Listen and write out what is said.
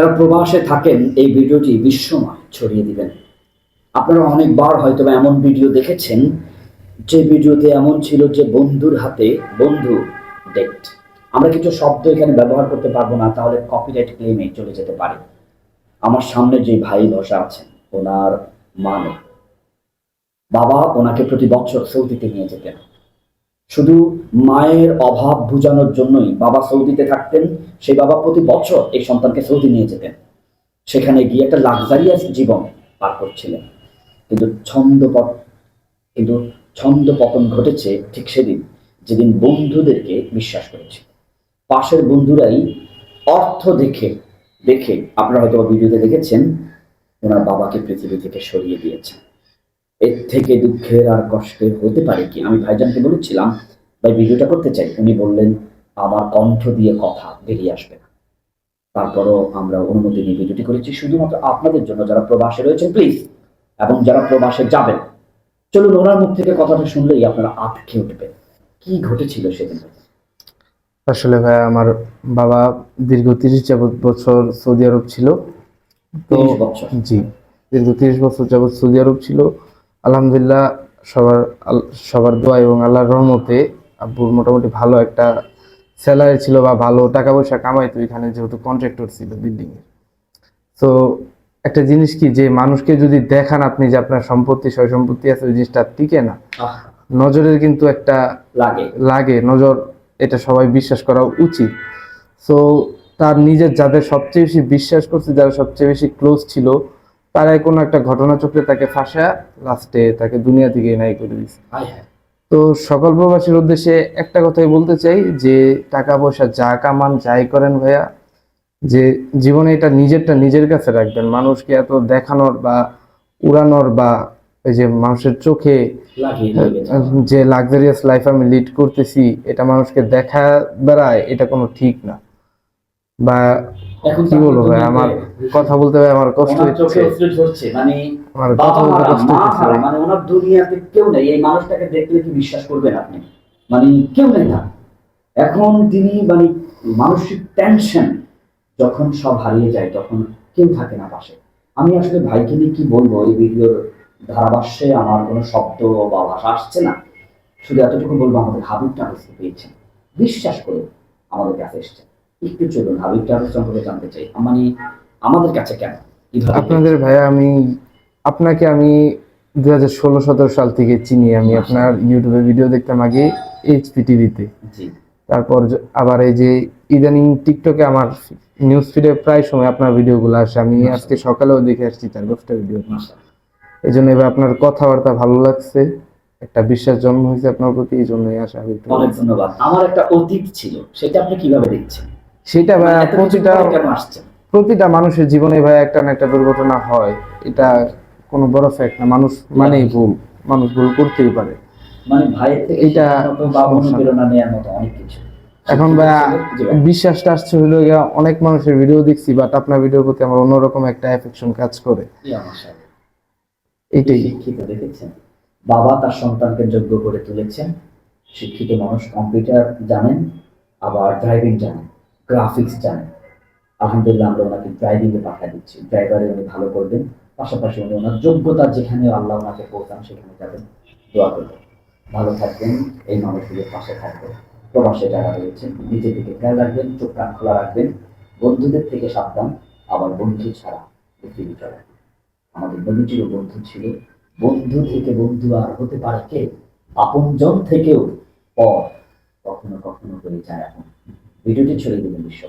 যারা প্রবাসে থাকেন, এই ভিডিওটি বিশ্বময় ছড়িয়ে দিবেন। আপনারা অনেকবার হয়তো এমন ভিডিও দেখেছেন, যে ভিডিওতে এমন ছিল যে বন্ধুর হাতে বন্ধু ডেট আমরা কিছু শব্দ এখানে ব্যবহার করতে পারব না, তাহলে কপিরাইট ক্লেমে চলে যেতে পারে। আমার সামনে যে ভাই বসা আছেন, ওনার মানে। বাবা ওনাকে প্রতি বছর সৌদিতে নিয়ে যেতেন। শুধু মায়ের অভাব বুঝানোর জন্যই বাবা সৌদিতে থাকতেন, সেই বাবা প্রতি বছর এই সন্তানকে সৌদি নিয়ে যেতেন। সেখানে গিয়ে একটা লাক্সারিয়াস জীবন পার করছিলেন। কিন্তু ছন্দ কিন্তু ছন্দ পতন ঘটেছে ঠিক সেদিন, যেদিন বন্ধুদেরকে বিশ্বাস করেছে। পাশের বন্ধুরাই অর্থ দেখে দেখে আপনারা হয়তো ভিডিওতে দেখেছেন, ওনার বাবাকে পৃথিবী থেকে সরিয়ে দিয়েছেন। এর থেকে দুঃখের আর কষ্টের হতে পারে কি? আমি ভাইজানকে বলেছিলাম ভাই ভিডিওটা করতে চাই। উনি বললেন আমার কণ্ঠ দিয়ে কথা বেরিয়ে আসবে না। তারপরও আমরা অনুমতি নিয়ে ভিডিওটি করেছি শুধুমাত্র আপনাদের জন্য যারা প্রবাসে রয়েছেন প্লিজ এবং যারা প্রবাসে যাবেন চলুন ওনার মুখ থেকে কথাটা শুনলেই আপনারা আটকে উঠবেন। কি ঘটেছিল সেদিন আসলে ভাই আমার বাবা দীর্ঘ তিরিশ যাবৎ বছর সৌদি আরব ছিল। তো জি দীর্ঘ তিরিশ বছর যাবৎ সৌদি আরব ছিল। আলহামদুলিল্লাহ সবার সবার দোয়া এবং আল্লাহর রহমতে আব্বুর মোটামুটি ভালো একটা স্যালারি ছিল বা ভালো টাকা পয়সা কামাইতো এখানে যেহেতু কন্ট্রাক্টর ছিল বিল্ডিং এর। তো একটা জিনিস কি যে মানুষকে যদি দেখান আপনি যে আপনার সম্পত্তি সয় সম্পত্তি আছে ওই জিনিসটা টিকে না নজরের কিন্তু একটা লাগে। লাগে নজর এটা সবাই বিশ্বাস করা উচিত। সো তার নিজের যাদের সবচেয়ে বেশি বিশ্বাস করছে যারা সবচেয়ে বেশি ক্লোজ ছিল তারাই কোনো একটা ঘটনা চক্রে তাকে ফাঁসা লাস্টে তাকে দুনিয়া থেকে নাই করে দিচ্ছে তো সকল প্রবাসীর উদ্দেশ্যে একটা কথাই বলতে চাই যে টাকা পয়সা যা কামান যাই করেন ভাইয়া যে জীবনে এটা নিজেরটা নিজের কাছে রাখবেন। মানুষকে এত দেখানোর বা উড়ানোর বা এই যে মানুষের চোখে। যে লাক্সারিয়াস লাইফ আমি লিড করতেছি এটা মানুষকে দেখা বেড়ায় এটা কোনো ঠিক না। বা কি বলব ভাই? আমার কথা বলতে ভাই আমার কষ্ট হচ্ছে। মানে আমার কথা বলতে কষ্ট হচ্ছে। মানে ওনার দুনিয়াতে কেউ নেই। এই মানুষটাকে দেখলে কি বিশ্বাস করবেন আপনি? মানে কেউ নেই না। এখন তিনি মানে মানসিক টেনশন যখন সব হারিয়ে যায় তখন কেউ থাকে না পাশে। আমি আসলে ভাইকে নিয়ে কি বলব? এই ভিডিওর ধারাভাষ্যে আমার কোনো শব্দ বা ভাষা আসছে না। শুধু এতটুকু বলব আমাদের হাবিব টার্সকে পেয়েছেন বিশ্বাস করে আমাদের কাছে এসছেন একটু চলুন টার্স সম্পর্কে জানতে চাই। মানে আমাদের কাছে কেন? আপনাদের ভাইয়া আমি আপনাকে আমি দু হাজার ষোলো সতেরো সাল থেকে চিনি। আমি আপনার ইউটিউবে ভিডিও দেখতাম আগে এইচপি টিভিতে তারপর আবার এই যে ইদানিং টিকটকে আমার নিউজ ফিডে প্রায় সময় আপনার ভিডিওগুলো আসে। আমি আজকে সকালেও দেখে আসছি চার দশটা ভিডিও। এই জন্য এবার আপনার কথাবার্তা ভালো লাগছে। একটা বিশ্বাস জন্ম হয়েছে আপনার প্রতি এই জন্যই আসা অনেক ধন্যবাদ। আমার একটা অতীত ছিল সেটা আপনি কীভাবে দেখছেন? সেটা ভাই মানে এত প্রতিটা প্রতিটা মানুষের জীবনে ভাই একটা না একটা দুর্ঘটনা হয়। এটা কোনো বড় ফ্যাক্ট না। মানুষ মানেই ভুল। মানুষ ভুল করতেই পারে। মানে। অনুপ্রেরণা নেওয়ার মতো অনেক কিছু। এখন ভাই। বিশ্বাসটা আসছে হইল গিয়া অনেক মানুষের ভিডিও দেখছি বাট আপনার ভিডিওর প্রতি আমার অন্যরকম একটা অ্যাফেকশন কাজ করে। এইটাই শিক্ষিত দেখেছেন। বাবা তার সন্তানকে যোগ্য করে তুলেছেন। শিক্ষিত মানুষ কম্পিউটার জানেন আবার ড্রাইভিং জানেন। গ্রাফিক্স জানেন আলহামদুলিল্লাহ, আমরা ওনাকে ড্রাইভিং এ পাঠিয়ে দিচ্ছি। ড্রাইভারে উনি ভালো করবেন। পাশাপাশি উনি ওনার যোগ্যতা যেখানে আল্লাহ ওনাকে পৌঁছান, সেখানে যাবেন। দোয়া করবেন। ভালো থাকবেন, এই মানুষগুলোর পাশে থাকবেন। প্রবাসে যারা রয়েছেন নিজের দিকে খেয়াল রাখবেন, চোখ কান খোলা রাখবেন। বন্ধুদের থেকে সাবধান, আবার বন্ধু ছাড়া পৃথিবী চলে। আমাদের নবীজিরও বন্ধু ছিল। বন্ধু থেকে বন্ধু আর হতে পারে কে? আপনজন থেকেও পর কখনো কখনো হয়ে যায় এখন। ভিডিওটি ছেড়ে দেবেন বিশ্ব